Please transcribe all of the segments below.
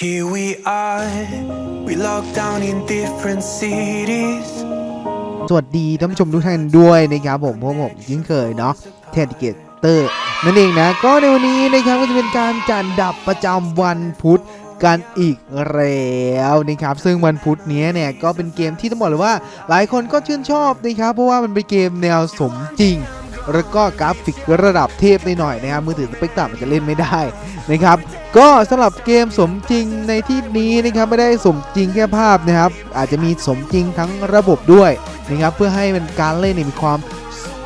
Here we are, we locked down in different cities. สวัสดีท่านผู้ชมทุกท่านด้วยนะครับผมพวกผมยิ่งเคยเนาะเทนดิเกเตอร์นั่นเองนะ ก็ในวันนี้นะครับก็จะเป็นการจัดดับประจำวันพุธกันอีกแล้วนะครับ ซึ่งวันพุธนี้เนี่ยก็เป็นเกมที่ต้องบอกเลยว่า หลายคนก็ชื่นชอบนะครับเพราะว่ามันเป็นเกมแนวสมจริง แล้วก็กราฟิกระดับเทพหน่อยนะครับมือถือสเปกตรัมมันจะเล่นไม่ได้นะครับก็สำหรับเกมสมจริงในที่นี้นะครับไม่ได้สมจริงแค่ภาพนะครับ อาจจะมีสมจริงทั้งระบบด้วยนะครับเพื่อให้มันการเล่นมีความ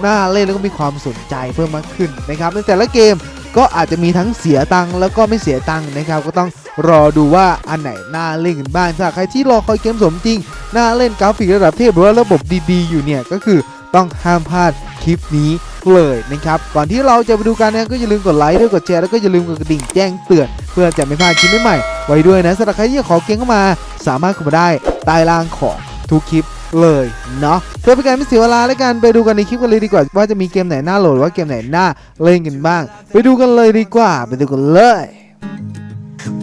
น่าเล่นแล้วก็มีความสนใจเพิ่มมากขึ้นนะครับในแต่ละเกมก็อาจจะมีทั้งเสียตังค์แล้วก็ไม่เสียตังค์นะครับ ก็ต้องรอดูว่าอันไหนน่าเล่นกันบ้างถ้าใครที่รอคอยเกมสมจริงน่าเล่นกราฟิกระดับเทพหรือว่าระบบดีๆอยู่เนี่ยก็คือ ต้องห้ามพลาดคลิปนี้เลยนะครับก่อนที่เราจะไปดูกันนะก็อย่าลืมกดไลค์ด้วยกดแชร์แล้วก็อย่าลืมกดกระดิ่งแจ้งเตือน เพื่อจะไม่พลาดคลิปใหม่ๆไว้ด้วยนะสำหรับใครที่อยากขอเกมเข้ามา สามารถเข้ามาได้ใต้ล่างของทุกคลิปเลยเนาะเพื่อเป็นการไม่เสียเวลาและกันไปดูกันในคลิปกันเลยดีกว่า ว่าจะมีเกมไหนน่าโหลดว่าเกมไหนน่าเล่นกันบ้าง ไปดูกันเลยดีกว่า ไปดูกันเลย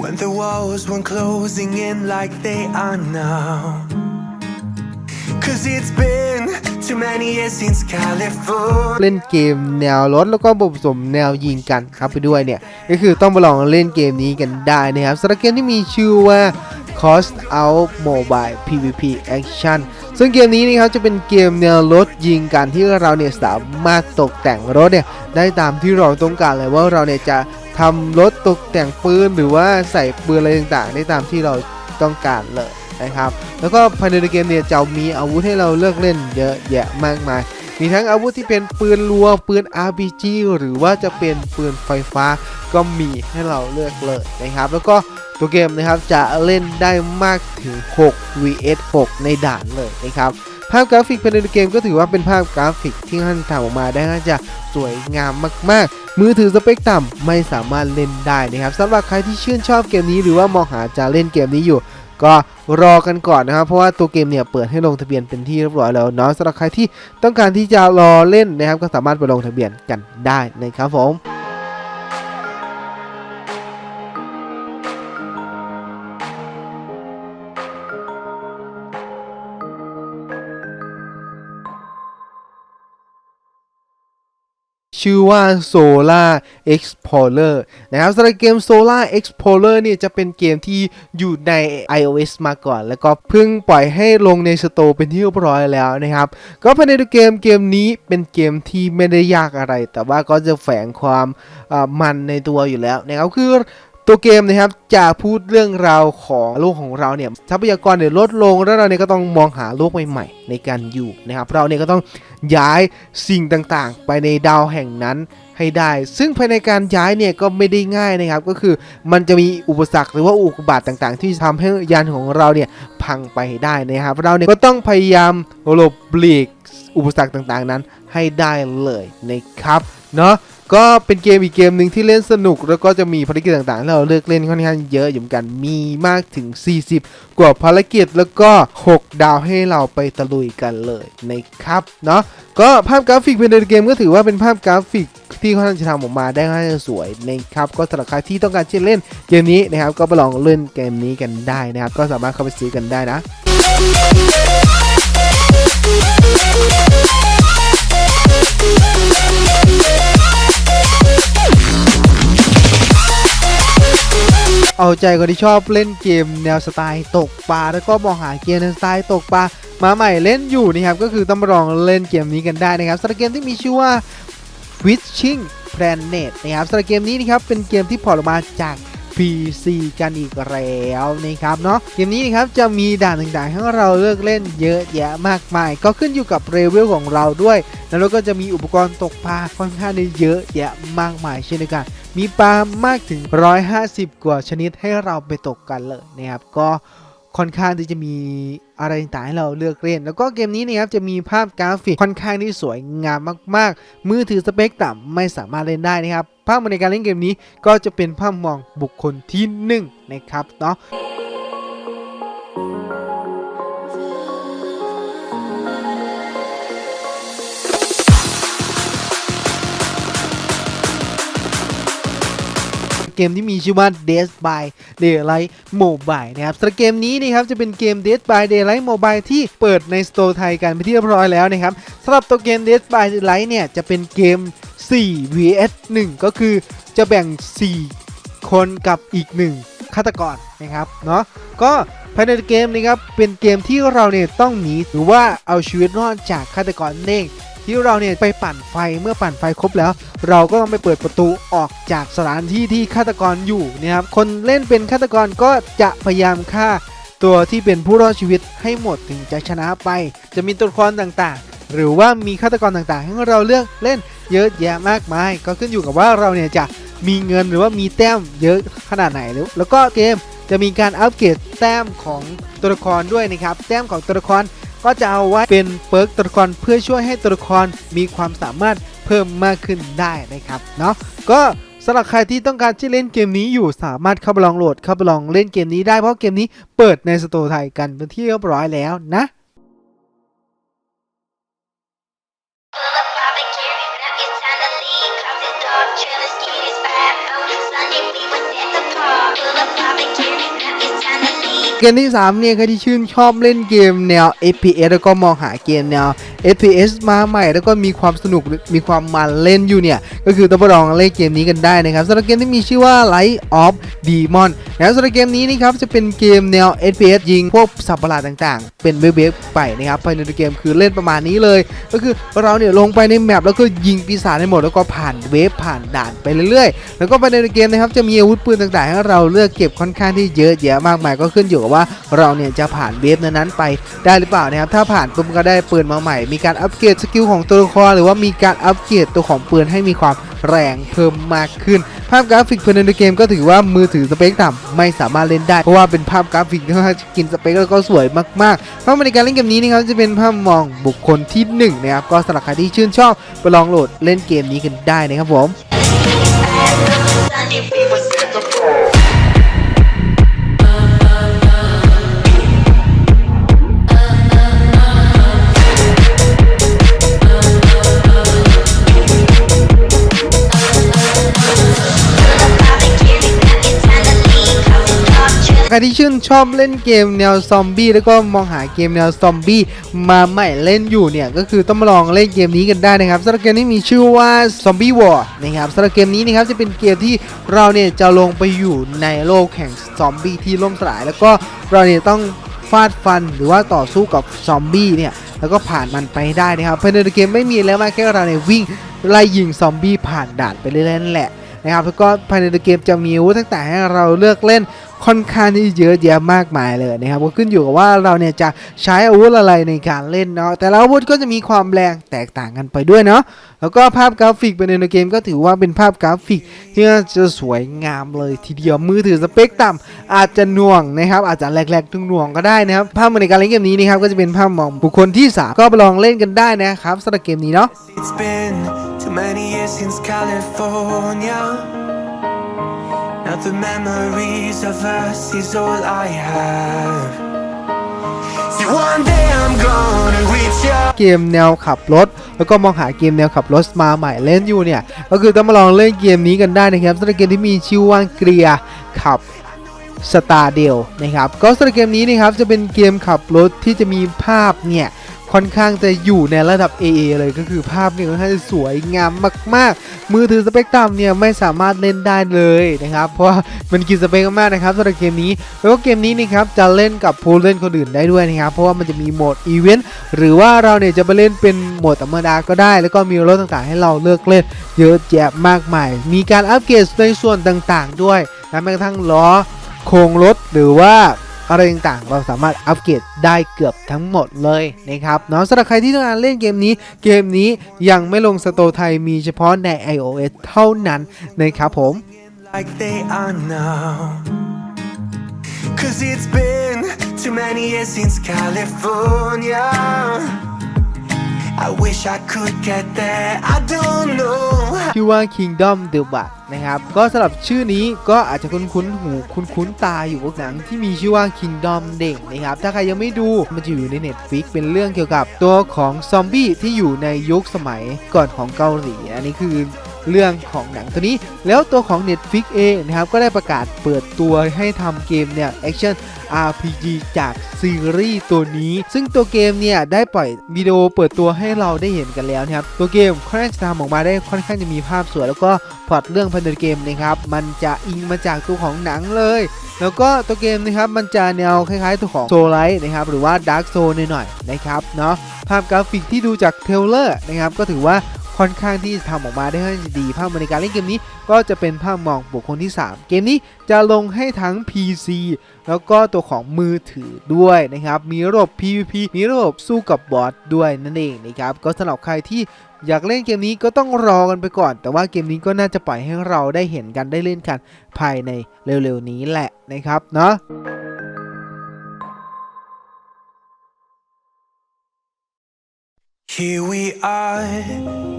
When the walls weren't closing in like they are now. Cause it's been too many years since California. เล่นเกมแนวรถแล้วก็ผสมแนวยิงกันครับไปด้วยเนี่ย ก็คือต้องมาลองเล่นเกมนี้กันได้นะครับสำหรับเกมที่มีชื่อว่า Cost Out Mobile PVP Action ซึ่งเกมนี้นะครับจะเป็นเกมแนวรถยิงกันที่เราเนี่ยสามารถตกแต่งรถเนี่ยได้ตามที่เราต้องการเลยว่าเราเนี่ยจะทำรถตกแต่งปืนหรือว่าใส่ปืนอะไรต่างๆ ได้ตามที่เราต้องการเลย นะครับ แล้วก็ภายในเกมเนี่ยจะมีอาวุธให้เราเลือกเล่นเยอะแยะมากมาย มีทั้งอาวุธที่เป็นปืนรัวปืน RPG หรือว่าจะเป็นปืนไฟฟ้าก็มีให้เราเลือกเลยนะครับ แล้วก็ตัวเกมนะครับจะเล่นได้มากถึง 6 vs 6 ในด่านเลยนะครับภาพกราฟิกภายในเกมก็ถือว่าเป็นภาพกราฟิกที่ท่านทำออกมาได้น่าจะสวยงามมาก ๆ มือถือสเปคต่ำไม่สามารถเล่นได้นะครับสำหรับใครที่ชื่นชอบเกมนี้หรือว่ามองหาจะเล่นเกมนี้อยู่ ก็รอกันก่อนนะครับ เพราะว่าตัวเกมเนี่ยเปิดให้ลงทะเบียนเป็นที่เรียบร้อยแล้วเนาะสำหรับใครที่ต้องการที่จะรอเล่นนะครับ ก็สามารถไปลงทะเบียนกันได้นะครับผม ชื่อว่า Solar Explorer นะครับสำหรับเกม Solar Explorer เนี่ยจะเป็นเกมที่อยู่ใน iOS มาก่อน แล้วก็เพิ่งปล่อยให้ลงในสโตร์เป็นที่เรียบร้อยแล้วนะครับ ก็ภายในตัวเกมเกมนี้เป็นเกมที่ไม่ได้ยากอะไร แต่ว่าก็จะแฝงความมันในตัวอยู่แล้วนะครับคือ ตัวเกมนะครับจะพูดเรื่องราวของโลกของเราเนี่ยทรัพยากรเนี่ยลดลงแล้วเราเนี่ยก็ต้องมองหาโลกใหม่ๆในการอยู่นะครับ เราเนี่ยก็ต้องย้ายสิ่งต่างๆ ไปในดาวแห่งนั้นให้ได้ ซึ่งภายในการย้ายเนี่ยก็ไม่ได้ง่ายนะครับ ก็คือมันจะมีอุปสรรคหรือว่าอุกกาบาตต่างๆ ที่ทำให้ยานของเราเนี่ยพังไปได้นะครับ เราเนี่ยก็ต้องพยายามหลบหลีกอุปสรรคต่างๆนั้นให้ได้เลยนะครับเนาะ ก็เป็นเกมอีกเกมหนึ่งที่เล่นสนุก แล้วก็จะมีภารกิจต่างๆที่เราเลือกเล่นค่อนข้างเยอะอยู่เหมือนกันมีมากถึง 40 กว่าภารกิจแล้วก็ 6 ดาวให้เราไปตะลุยกันเลยนะครับเนาะก็ภาพกราฟิกในเกมก็ถือว่าเป็นภาพกราฟิกที่ค่อนข้างจะทำออกมาได้ค่อนข้างจะสวยนะครับก็สำหรับใครที่ต้องการที่จะเล่นเกมนี้นะครับก็ไปลองเล่นเกมนี้กันได้นะครับ ก็สามารถเข้าไปซื้อกันได้นะ เอาใจคนที่ชอบเล่นเกมแนวสไตล์ตกปลาแล้วก็มองหาเกมแนวสไตล์ตกปลามาใหม่เล่นอยู่นะครับก็คือต้องมาลองเล่นเกมนี้กันได้นะครับสำหรับเกมที่มีชื่อว่า Fishing Planet นะครับสำหรับเกมนี้นะครับเป็นเกมที่พอร์ตออกมาจาก PC กันอีกแล้วนะครับเนาะเกมนี้นะครับจะมีด่านต่างๆ ให้เราเลือกเล่นเยอะแยะมากมาย ก็ขึ้นอยู่กับเลเวลของเราด้วย แล้วก็จะมีอุปกรณ์ตกปลาค่อนข้างเยอะแยะมากมายเช่นเดียวกัน มีปลามากถึง 150 กว่าชนิดให้เราไปตกกันเลยนะครับก็ค่อนข้างที่จะมีอะไรต่างๆให้เราเลือกเล่น แล้วก็เกมนี้นะครับจะมีภาพกราฟิกค่อนข้างที่สวยงามมากๆ มือถือสเปคต่ำไม่สามารถเล่นได้นะครับภาพในการเล่นเกมนี้ก็จะเป็นภาพมองบุคคลที่หนึ่งนะครับเนาะ เกมที่มีชื่อว่า Dead by Daylight Mobile นะครับสำหรับเกมนี้นะครับจะเป็นเกม Dead by Daylight Mobile ที่เปิดในสโตร์ไทยกันไปที่เรียบร้อยแล้วนะครับสำหรับตัวเกม Dead by Daylight เนี่ยจะเป็นเกม 4 vs 1 ก็คือจะแบ่ง 4 คนกับอีก 1ฆาตกรนะครับเนาะก็ภายในเกมนะครับเป็นเกมที่เราเนี่ยต้องหนีหรือว่าเอาชีวิตรอดจากฆาตกรนั่นเอง ที่เราเนี่ยไปปั่นไฟเมื่อปั่นไฟครบแล้ว เราก็ต้องไปเปิดประตูออกจากสถานที่ที่ฆาตกรอยู่นะครับคนเล่นเป็นฆาตกรก็จะพยายามฆ่าตัวที่เป็นผู้รอดชีวิตให้หมดถึงจะชนะไป จะมีตัวละครต่างๆ หรือว่ามีฆาตกรต่างๆ ให้เราเลือกเล่นเยอะแยะมากมาย ก็ขึ้นอยู่กับว่าเราเนี่ยจะมีเงินหรือว่ามีแต้มเยอะขนาดไหนแล้วแล้วก็เกมจะมีการอัปเกรดแต้มของตัวละครด้วยนะครับ แต้มของตัวละคร ก็จะเอาไว้เป็นเปิร์กตัวละครเพื่อช่วยให้ตัวละครมีความสามารถเพิ่มมากขึ้นได้นะครับเนาะก็สำหรับใครที่ต้องการที่เล่นเกมนี้อยู่สามารถเข้าไปลองโหลดเข้าไปลองเล่นเกมนี้ได้เพราะเกมนี้เปิดในสตร์ไทยกันเป็นที่เรียบร้อยแล้วนะเกมที่ 3 เนี่ยใครที่ชื่นชอบเล่นเกมแนว FPS แล้วก็มองหาเกมแนว FPS มาใหม่ แล้วก็มีความสนุกมีความมันเล่นอยู่เนี่ย ก็คือต้องไปลองเล่นเกมนี้กันได้นะครับสำหรับเกมที่มีชื่อว่า Light of Demon แล้วสำหรับเกมนี้นะครับจะเป็นเกมแนว FPS ยิงพวกสัตว์ประหลาดต่างๆ เป็นเวฟๆไปนะครับภายในเกมคือเล่นประมาณนี้เลย ก็คือเราเนี่ยลงไปในแมปแล้วก็ยิงปีศาจให้หมดแล้วก็ผ่านเวฟผ่านด่านไปเรื่อยๆแล้วก็ภายในเกมนะครับจะมีอาวุธปืนต่างๆ ให้เราเลือกเก็บค่อนข้างที่เยอะแยะมากมายก็ขึ้นอยู่กับว่าเราเนี่ยจะผ่านเวฟนั้นๆไปได้หรือเปล่านะครับถ้าผ่านปุ๊บก็ได้ปืนมาใหม่ มีการอัปเกรดสกิลของตัวละครหรือว่ามีการอัปเกรดตัวของปืนให้มีความแรงเพิ่มมากขึ้น ภาพกราฟิกภายในเกมก็ถือว่ามือถือสเปคต่ำไม่สามารถเล่นได้ เพราะว่าเป็นภาพกราฟิกที่ว่ากินสเปคแล้วก็สวยมากๆเพราะในการเล่นเกมนี้นะครับจะเป็นภาพมองบุคคลที่หนึ่งนะครับก็สำหรับใครที่ชื่นชอบไปลองโหลดเล่นเกมนี้กันได้นะครับผม Sunday we was ใครที่ชื่นชอบเล่นเกมแนวซอมบี้แล้วก็มองหาเกมแนวซอมบี้มาใหม่เล่นอยู่เนี่ยก็คือต้องมาลองเล่นเกมนี้กันได้นะครับสำหรับเกมนี้มีชื่อว่า Zombie War นะครับสำหรับเกมนี้นะครับจะเป็นเกมที่เราเนี่ยจะลงไปอยู่ในโลกแห่งซอมบี้ที่ล่มสลาย แล้วก็เราเนี่ยต้องฟาดฟันหรือว่าต่อสู้กับซอมบี้เนี่ยแล้วก็ผ่านมันไปได้นะครับภายในเกมไม่มีแล้วมากแค่เราเนี่ยวิ่งไล่ยิงซอมบี้ผ่านด่านไปเรื่อยๆนั่นแหละ นะครับแล้วก็ภายในเกมจะมีอาวุธตั้งแต่ให้เราเลือกเล่นค่อนข้างที่เยอะแยะมากมายเลยนะครับก็ขึ้นอยู่กับว่าเราเนี่ยจะใช้อาวุธอะไรในการเล่นเนาะแต่ละอาวุธก็จะมีความแรงแตกต่างกันไปด้วยเนาะแล้วก็ภาพกราฟิกภายในเกมก็ถือว่าเป็นภาพกราฟิกที่จะสวยงามเลยทีเดียวมือถือสเปคต่ำอาจจะน่วงนะครับอาจจะแรกๆถึงน่วงก็ได้นะครับภาพในการเล่นเกมนี้นะครับก็จะเป็นภาพมองบุคคลที่สามก็ไปลองเล่นกันได้นะครับสำหรับเกมนี้เนาะ too many years since California. Now the memories of us is all I have. See, one day I'm gonna reach out. เกมแนวขับรถ แล้วก็มองหาเกมแนวขับรถมาใหม่เล่นอยู่เนี่ย ก็คือต้องมาลองเล่นเกมนี้กันได้นะครับสำหรับเกมที่มีชื่อว่าเกรียขับสตาร์เดลนะครับ ก็สำหรับเกมนี้นะครับจะเป็นเกมขับรถที่จะมีภาพเนี่ย ค่อนข้างจะอยู่ในระดับ AA เลยก็คือภาพเนี่ยค่อนข้างจะสวยงามมาก ๆ มือถือสเปกตรัมเนี่ยไม่สามารถเล่นได้เลยนะครับ เพราะว่ามันกินสเปคมากๆนะครับสำหรับเกมนี้แล้วก็เกมนี้นะครับจะเล่นกับผู้เล่นคนอื่นได้ด้วยนะครับ เพราะว่ามันจะมีโหมดอีเวนต์หรือว่าเราเนี่ยจะไปเล่นเป็นโหมดธรรมดาก็ได้ แล้วก็มีรถต่างๆ ให้เราเลือกเล่นเยอะแยะมากมาย มีการอัปเกรดในส่วนต่างๆ ด้วยนะแม้กระทั่งล้อโครงรถหรือว่า อะไรต่างๆ เราสามารถอัปเกรดได้เกือบทั้งหมดเลยนะครับเนาะสำหรับใครที่ต้องการเล่นเกมนี้ เกมนี้ยังไม่ลงสโตร์ไทยมีเฉพาะใน iOS เท่านั้นนะครับผม like they are now. Cause it's been too many years since California. I wish I could get there. I don't know. ชื่อว่า Kingdom The Bat นะครับ ก็สำหรับชื่อนี้ก็อาจจะคุ้นๆหูคุ้นๆตาอยู่พวกหนังที่มีชื่อว่า Kingdom เด็กนะครับ ถ้าใครยังไม่ดูมันจะอยู่ใน Netflix เป็นเรื่องเกี่ยวกับตัวของซอมบี้ที่อยู่ในยุคสมัยก่อนของเกาหลี อันนี้คือ เรื่องของหนังตัวนี้ แล้วตัวของ Netflix เองนะครับก็ได้ประกาศเปิดตัวให้ทำเกมแนวแอคชั่น RPG จากซีรีส์ตัวนี้ ซึ่งตัวเกมเนี่ยได้ปล่อยวิดีโอเปิดตัวให้เราได้เห็นกันแล้วนะครับตัวเกมค่อนข้างจะทำออกมาได้ค่อนข้างจะมีภาพสวย แล้วก็พล็อตเรื่องภายในเกมนะครับมันจะอิงมาจากตัวของหนังเลย แล้วก็ตัวเกมนะครับมันจะแนวคล้ายๆตัวของโซลไลท์นะครับหรือว่าดาร์กโซหน่อยๆนะครับเนาะภาพกราฟิกที่ดูจากเทลเลอร์นะครับก็ถือว่า ค่อนข้างที่จะทำออกมาได้ค่อนข้างดีภาพในการเล่นเกมนี้ ก็จะเป็นภาพมองบุคคลที่ 3 เกมนี้จะลงให้ทั้ง PC แล้วก็ตัวของมือถือด้วยนะครับ มีระบบ PVP มีระบบสู้กับบอสด้วยนั่นเองนะครับ ก็สำหรับใครที่อยากเล่นเกมนี้ก็ต้องรอกันไปก่อน แต่ว่าเกมนี้ก็น่าจะปล่อยให้เราได้เห็นกันได้เล่นกันภายในเร็วๆนี้แหละนะครับเนาะ Here we are,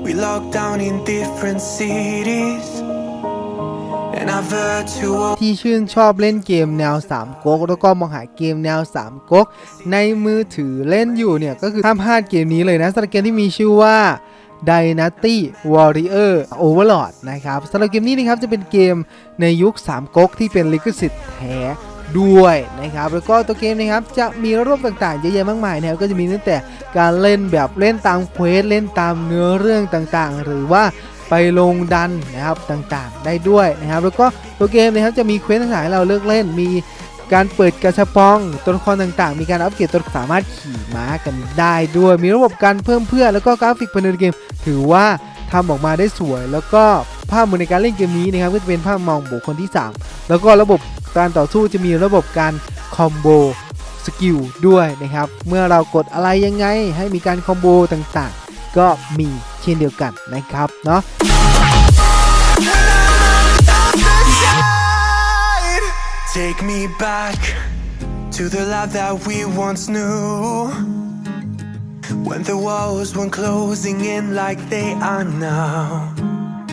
we locked down in different cities. And our virtual ที่ชื่นชอบเล่นเกมแนว3ก๊กแล้วก็มองหาเกมแนว3ก๊กในมือถือเล่นอยู่เนี่ย ก็คือห้ามพลาดเกมนี้เลยนะสำหรับเกมที่มีชื่อว่า Dynasty Warrior Overlord นะครับสำหรับเกมนี้นะครับจะเป็นเกมในยุค3ก๊กที่เป็นลิขสิทธิ์แท้ ด้วยนะครับแล้วก็ตัวเกมนะครับจะมีรูปต่างๆเยอะแยะมากมายนะครับก็จะมีตั้งแต่การเล่นแบบเล่นตามเควสเล่นตามเนื้อเรื่องต่างๆ หรือว่าไปลงดันนะครับต่างๆ ได้ด้วยนะครับ แล้วก็ตัวเกมนะครับจะมีเควสต่างๆให้เราเลือกเล่นมีการเปิดกระชับปองตัวละครต่างๆ มีการอัปเกรดตัวสามารถขี่ม้ากันได้ด้วย มีระบบการเพิ่มเพื่อนแล้วก็กราฟิกภายในเกม ถือว่าทำออกมาได้สวย แล้วก็ภาพมือในการเล่นเกมนี้นะครับก็จะเป็นภาพมองบุคคลที่ 3 แล้วก็ระบบ การต่อสู้จะมีระบบการคอมโบสกิลด้วยนะครับ เมื่อเรากดอะไรยังไงให้มีการคอมโบต่างๆ ก็มีเช่นเดียวกันนะครับเนาะ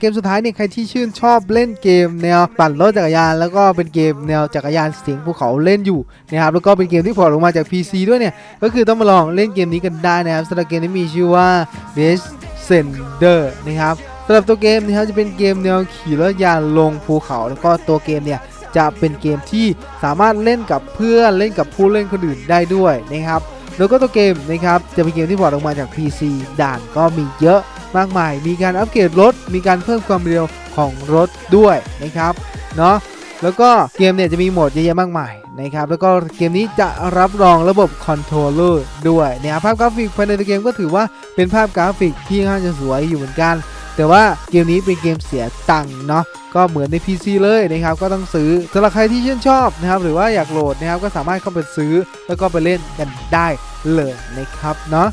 เกมสุดท้ายเนี่ยใครที่ชื่นชอบเล่นเกมแนวปั่นรถจักรยาน แล้วก็เป็นเกมแนวจักรยานเสียงภูเขาเล่นอยู่นะครับแล้วก็เป็นเกมที่พอร์ตลงมาจาก PC ด้วยเนี่ยก็คือต้องมาลองเล่นเกมนี้กันได้นะครับสำหรับเกมนี้มีชื่อว่า Descender นะครับสำหรับตัวเกมนะครับจะเป็นเกมแนวขี่รถยานลงภูเขา แล้วก็ตัวเกมเนี่ยจะเป็นเกมที่สามารถเล่นกับเพื่อนเล่นกับผู้เล่นคนอื่นได้ด้วยนะครับแล้วก็ตัวเกมนะครับจะเป็นเกมที่พอร์ตออกมาจาก PC ด่านก็มีเยอะ มากมาย มีการอัปเกรดรถ มีการเพิ่มความเร็วของรถด้วยนะครับเนาะแล้วก็เกมเนี่ยจะมีโหมดเยอะแยะมากมายนะครับแล้วก็เกมนี้จะรับรองระบบคอนโทรลเลอร์ด้วยนะครับภาพกราฟิกภายในเกมก็ถือว่าเป็นภาพกราฟิกที่ค่อนข้างจะสวยอยู่เหมือนกัน แต่ว่าเกมนี้เป็นเกมเสียตังค์เนาะก็เหมือนใน PC เลยนะครับก็ต้องซื้อสำหรับใครที่ชื่นชอบนะครับหรือว่าอยากโหลดนะครับก็สามารถเข้าไปซื้อแล้วก็ไปเล่นกันได้เลยนะครับเนาะ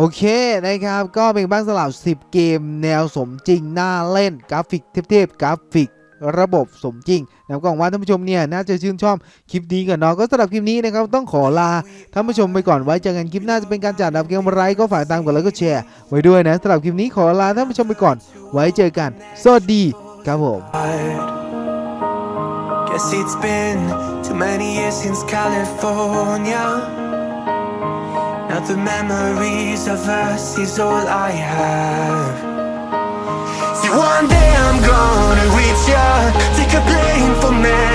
โอเคนะครับ ก็เป็นบ้างสลับ 10 เกม แนวสมจริงน่าเล่นกราฟิกเทพๆกราฟิกระบบสมจริงนะก็หวังว่าท่านผู้ชมเนี่ยน่าจะชื่นชอบคลิปนี้กันเนาะก็สำหรับคลิปนี้นะครับต้องขอลาท่านผู้ชมไปก่อนไว้เจอกันคลิปหน้าจะเป็นการจัดดับเกมไรก็ฝากตามกดไลค์กดแชร์ไว้ด้วยนะสำหรับคลิปนี้ขอลาท่านผู้ชมไปก่อน ไว้เจอกัน สวัสดีครับผม Guess it's been too many years since California. Now the memories of us is all I have. See, one day I'm gonna reach ya, take a plane for man.